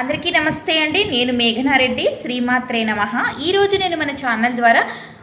అందరికీ నమస్తే అండి. నేను మేఘనారెడ్డి శ్రీమాత్రే నమ. ఈరోజు నేను మన ఛానల్ ద్వారా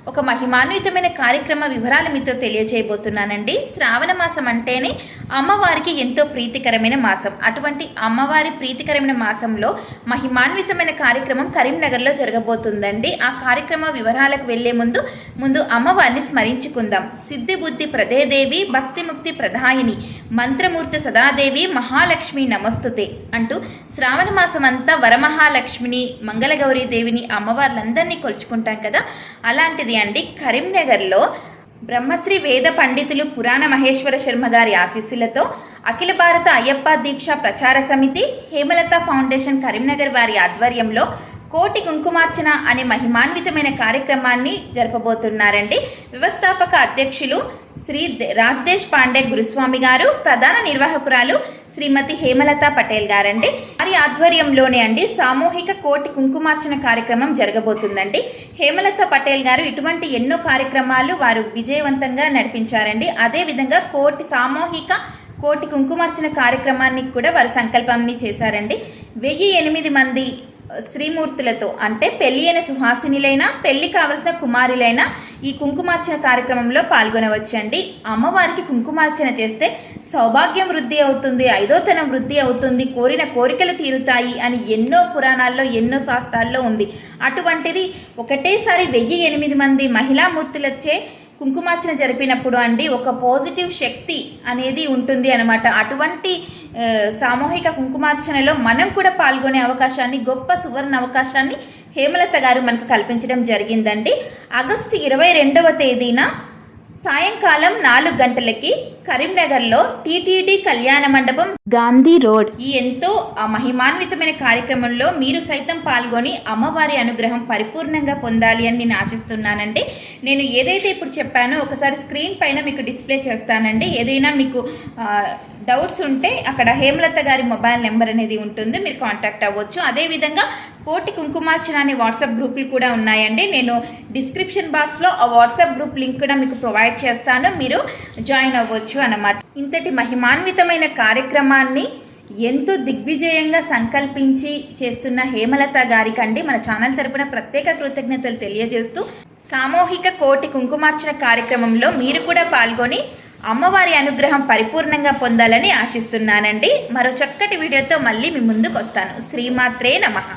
ఒక మహిమాన్వితమైన కార్యక్రమ వివరాలు మీతో తెలియజేయబోతున్నానండి శ్రావణ మాసం అంటేనే అమ్మవారికి ఎంతో ప్రీతికరమైన మాసం. అటువంటి అమ్మవారి ప్రీతికరమైన మాసంలో మహిమాన్వితమైన కార్యక్రమం కరీంనగర్లో జరగబోతుందండి. ఆ కార్యక్రమ వివరాలకు వెళ్ళే ముందు ముందు అమ్మవారిని స్మరించుకుందాం. సిద్ధి బుద్ధి ప్రదేదేవి భక్తి ముక్తి ప్రధాయిని మంత్రమూర్తి సదాదేవి మహాలక్ష్మి నమస్తుతే అంటూ శ్రావణ మాసం అంతా వరమహాలక్ష్మిని మంగళగౌరీ దేవిని అమ్మవార్లందరినీ కొలుచుకుంటాం కదా? అలాంటిది అండి కరీంనగర్లో బ్రహ్మశ్రీ వేద పండితులు పురాణ మహేశ్వర శర్మ గారి ఆశీస్సులతో అఖిల భారత అయ్యప్ప దీక్ష ప్రచార సమితి హేమలత ఫౌండేషన్ కరీంనగర్ వారి ఆధ్వర్యంలో కోటి కుంకుమార్చన అనే మహిమాన్వితమైన కార్యక్రమాన్ని జరపబోతున్నారండి. వ్యవస్థాపక అధ్యక్షులు శ్రీ దే- పాండే గురుస్వామి గారు ప్రధాన నిర్వాహకురాలు శ్రీమతి హేమలత పటేల్ గారండి. వారి ఆధ్వర్యంలోనే అండి సామూహిక కోటి కుంకుమార్చన కార్యక్రమం జరగబోతుందండి. హేమలత పటేల్ గారు ఇటువంటి ఎన్నో కార్యక్రమాలు వారు విజయవంతంగా నడిపించారండి. అదే విధంగా కోటి సామూహిక కోటి కుంకుమార్చన కార్యక్రమాన్ని కూడా వారు సంకల్పాన్ని చేశారండి. వెయ్యి ఎనిమిది మంది శ్రీమూర్తులతో అంటే పెళ్ళి అయిన సుహాసినిలైనా పెళ్ళి కావలసిన కుమారులైనా ఈ కుంకుమార్చన కార్యక్రమంలో పాల్గొనవచ్చండి. అమ్మవారికి కుంకుమార్చన చేస్తే సౌభాగ్యం వృద్ధి అవుతుంది ఐదోతనం వృద్ధి అవుతుంది కోరిన కోరికలు తీరుతాయి అని ఎన్నో పురాణాల్లో ఎన్నో శాస్త్రాల్లో ఉంది. అటువంటిది ఒకటేసారి వెయ్యి ఎనిమిది మంది మహిళామూర్తులచ్చే కుంకుమార్చన జరిపినప్పుడు అండి ఒక పాజిటివ్ శక్తి అనేది ఉంటుంది అనమాట అటువంటి సామూహిక కుంకుమార్చనలో మనం కూడా పాల్గొనే అవకాశాన్ని గొప్ప సువర్ణ అవకాశాన్ని హేమలత గారు మనకు కల్పించడం జరిగిందండి. ఆగస్టు ఇరవై రెండవ తేదీన సాయంకాలం నాలుగు గంటలకి కరీంనగర్లో టీటీడీ కళ్యాణ మండపం గాంధీ రోడ్. ఈ ఎంతో మహిమాన్వితమైన కార్యక్రమంలో మీరు సైతం పాల్గొని అమ్మవారి అనుగ్రహం పరిపూర్ణంగా పొందాలి అని నేను ఆశిస్తున్నానండి. నేను ఏదైతే ఇప్పుడు చెప్పానో ఒకసారి స్క్రీన్ పైన మీకు డిస్ప్లే చేస్తానండి. ఏదైనా మీకు డౌట్స్ ఉంటే అక్కడ హేమలత గారి మొబైల్ నెంబర్ అనేది ఉంటుంది. మీరు కాంటాక్ట్ అవ్వచ్చు. అదేవిధంగా కోటి కుంకుమార్చన అనే వాట్సాప్ గ్రూపులు కూడా ఉన్నాయండి. నేను డిస్క్రిప్షన్ బాక్స్లో ఆ వాట్సాప్ గ్రూప్ లింక్ కూడా మీకు ప్రొవైడ్ చేస్తాను. మీరు జాయిన్ అవ్వచ్చు అన్నమాట. ఇంతటి మహిమాన్వితమైన కార్యక్రమాన్ని ఎంతో దిగ్విజయంగా సంకల్పించి చేస్తున్న హేమలత గారికి అండి మన ఛానల్ తరపున ప్రత్యేక కృతజ్ఞతలు తెలియజేస్తూ సామూహిక కోటి కుంకుమార్చన కార్యక్రమంలో మీరు కూడా పాల్గొని అమ్మవారి అనుగ్రహం పరిపూర్ణంగా పొందాలని ఆశిస్తున్నానండి. మరో చక్కటి వీడియోతో మళ్ళీ మీ ముందుకు వస్తాను. శ్రీమాత్రే నమః.